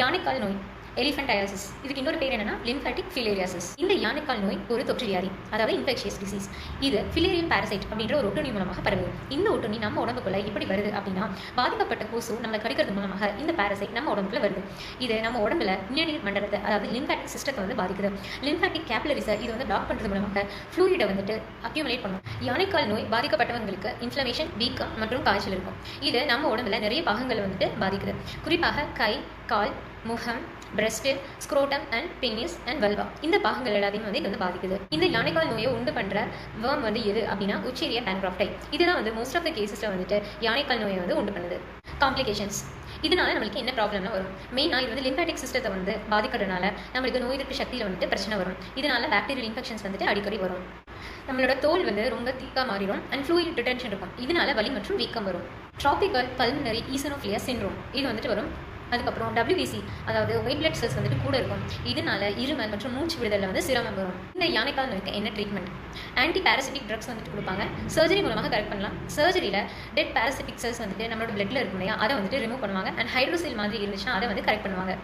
யானைக்கால் நோய் எலிஃபென்டயாசிஸ் இதுக்கு இன்னொரு பேர் என்னன்னா லிம்ஃபாட்டிக் ஃபிலேரியாசிஸ் இந்த யானைக்கால் நோய் ஒரு தொற்று வியாதி அதாவது இன்ஃபெக்ஷியஸ் டிசீஸ் இது ஃபிலேரியல் பாரசைட் அப்படின்ற ஒரு ஒட்டுணி மூலமாக பரவுது இந்த ஒட்டுண்ணி நம்ம உடம்புக்குள்ள எப்படி வருது அப்படின்னா பாதிக்கப்பட்ட கொசு நம்மளை கடிக்கிறது மூலமாக இந்த பாரசைட் நம்ம உடம்புக்குள்ள வருது. இது நம்ம உடம்புல நிணநீர் மண்டலத்தை அதாவது லிம்ஃபாட்டிக் சிஸ்டத்தை வந்து பாதிக்குது. லிம்ஃபாட்டிக் கேப்லரிஸை இது வந்து டாக் பண்ணுறது மூலமாக ஃப்ளூயிடை வந்துட்டு அக்யூமுலேட் பண்ணும். யானைக்கால் நோய் பாதிக்கப்பட்டவங்களுக்கு இன்ஃப்ளமேஷன் வீக்கம் மற்றும் காய்ச்சல் இருக்கும். இது நம்ம உடம்புல நிறைய பாகங்களை வந்துட்டு பாதிக்குது. குறிப்பாக கை கால் முகம் breast scrotum and penis and vulva இந்த பாகங்கள் எல்லாத்தையும் வந்து இது வந்து பாதிக்குது. இந்த யானைக்கால் நோயை உண்டு பண்ற வேர்ம் வந்து எது அப்படின்னா உச்சேரிய பேன்கிராஃப்டை இதுதான் வந்து மோஸ்ட் ஆஃப் த கேசஸ்ல வந்துட்டு யானைக்கால் நோயை வந்து உண்டு பண்ணுது. காம்ப்ளிகேஷன்ஸ் இதனால நம்மளுக்கு என்ன ப்ராப்ளம்னா வரும்? மெயினாக இது வந்து லிம்பாட்டிக் சிஸ்டத்தை வந்து பாதிக்கிறதுனால நம்மளுக்கு நோய் எதிர்ப்பு சக்தியில் வந்துட்டு பிரச்சனை வரும். இதனால பாக்டீரியல் இன்ஃபெக்ஷன்ஸ் வந்துட்டு அடிக்கடி வரும். நம்மளோட தோல் வந்து ரொம்ப தீக்கா மாறிடும் அண்ட் ஃப்ளூயிட் டிடென்ஷன் இருக்கும். இதனால வலி மற்றும் வீக்கம் வரும். ட்ராபிக்கல் பல்மனரி ஈசனோஃபிலியா சின்ரோம் இது வந்துட்டு வரும். அதுக்கப்புறம் டபிள்யூபிசி அதாவது ஒயிட் பிளட் செல்ஸ் வந்துட்டு கூட இருக்கும். இதனால இருமல் மற்றும் மூச்சு விடுதலில் வந்து சிரமம் வரும். இந்த யானைக்கால் நோய்க்கு என்ன ட்ரீட்மெண்ட் ஆன்டி பாராசிட்டிக் ட்ரக்ஸ் வந்துட்டு கொடுப்பாங்க. சர்ஜரி மூலமாக கரெக்ட் பண்ணலாம். சர்ஜரியில் டெட் பாராசிட்டிக் செல்ஸ் வந்துட்டு நம்மளோட பிளட்டில் இருக்கும் இல்லையா? அதை வந்துட்டு ரிமூவ் பண்ணுவாங்க. அண்ட் ஹைட்ரோசில் மாதிரி இருந்துச்சுன்னா அதை வந்து கரெக்ட் பண்ணுவாங்க.